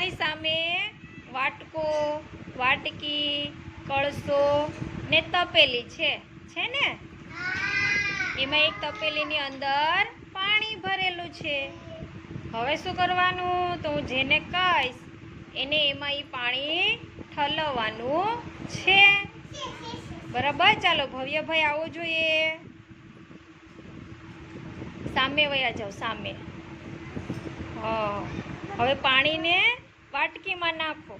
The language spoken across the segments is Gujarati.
તમારી સામે વાટકો, વાટકી, કળશો ને તપેલી છે. છે ને? એમાં એક તપેલીની અંદર પાણી ભરેલું છે. હવે શું કરવાનું? તો હું જેને કહીશ, એને એમાં એ પાણી ઠલવવાનું છે. બરાબર? ચાલો ભવ્યભાઈ આવો જોઈએ. સામે વયા જાઓ, સામે. હવે પાણીને વાટકીમાં નાખો.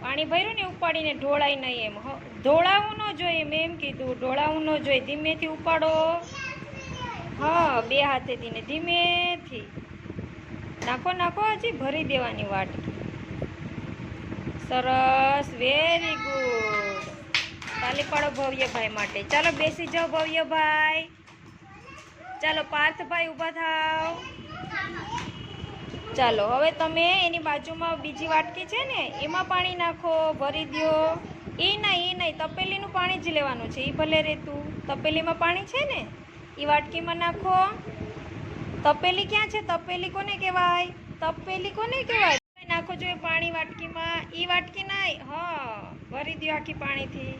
પાણી ભર્યું ને ઉપાડીને ઢોળાય નહીં એમ. ઢોળાવું ન જોઈએ મેં એમ કીધું. ઢોળાવું ન જોઈએ. ધીમેથી ઉપાડો. હા, બે હાથેથી ને ધીમેથી. નાખો નાખો હજી ભરી દેવાની વાટકી સરસ વેરી ગુડ તાલી પાડો ભવ્યભાઈ માટે. ચાલો બેસી જાઓ ભવ્યભાઈ. ચાલો પાર્થભાઈ ઊભા થાવ. ચાલો, હવે તમે એની બાજુમાં બીજી વાટકી છે ને, એમાં પાણી નાખો, ભરી દ્યો. એ નહીં એ નહીં, તપેલીનું પાણી જ લેવાનું છે, એ ભલે રહેતું તપેલીમાં પાણી છે ને, એ વાટકીમાં નાખો. તપેલી ક્યાં છે? તપેલી કોને કહેવાય? તપેલી કોને કહેવાય? નાખો જોઈએ પાણી વાટકીમાં. એ વાટકી નહીં. હા, ભરી દ્યો આખી પાણીથી.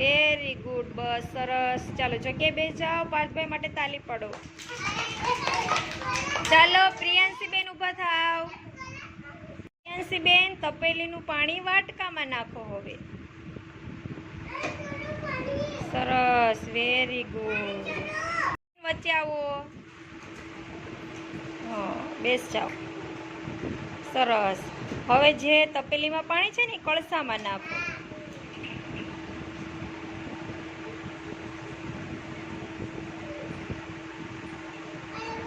વેરી ગુડ બસ, સરસ. ચાલો જગ્યાએ બે જાઓ, પાર્થભાઈ માટે તાલી પાડો ચાલો પ્રિયાંશીબેન ઊભા થાવ પ્રિયાંશીબેન તપેલીનું પાણી વાટકામાં નાખો હવે. સરસ વેરી ગુડ વચ્ચે આવો. બેસ જાઓ. સરસ. હવે જે તપેલીમાં પાણી છે ને કળસામાં નાખો.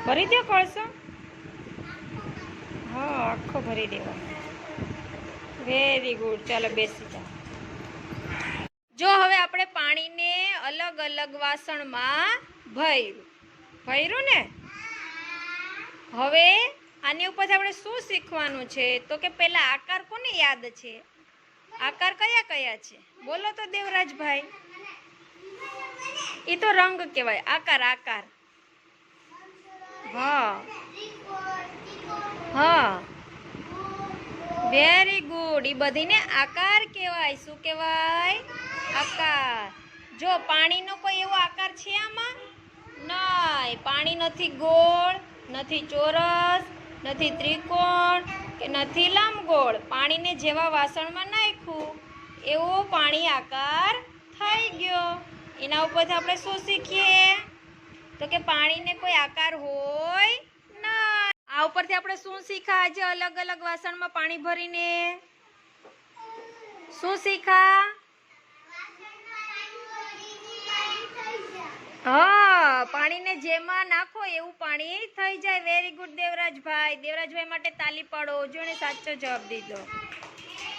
ભરી દો કળસો હા, આખો ભરી દેવાનો. વેરી ગુડ ચાલો બેસી જાઓ. જો હવે આપણે પાણીને અલગ અલગ વાસણમાં ભર્યું. ભર્યું ને? હવે આની ઉપરથી આપણે શું શીખવાનું છે? તો કે પહેલાં આકાર કોને યાદ છે? આકાર કયા કયા છે? બોલો તો દેવરાજભાઈ. એ તો રંગ કહેવાય. આકાર આકાર. હા. હા. વેરી ગુડ એ બધીને આકાર કહેવાય. શું કહેવાય? આકાર. જો, પાણીનો કોઈ એવો આકાર છે આમાં? નહીં. પાણી નથી ગોળ, નથી ચોરસ, નથી ત્રિકોણ કે નથી લંબગોળ. પાણીને જેવા વાસણમાં નાખ્યું, એવો પાણી આકાર થઈ ગયો. એના ઉપરથી આપણે શું શીખીએ? તો કે પાણીને કોઈ આકાર હોય આ ઉપરથી આપણે શું શીખા? આજે અલગ અલગ વાસણમાં પાણી ભરીને. શું શીખા? હા, પાણીને જેમાં નાખો એવું પાણી થઈ જાય. Very good Devrajbhai. દેવરાજભાઈ માટે તાલી પાડો. જો સાચો જવાબ દીધો.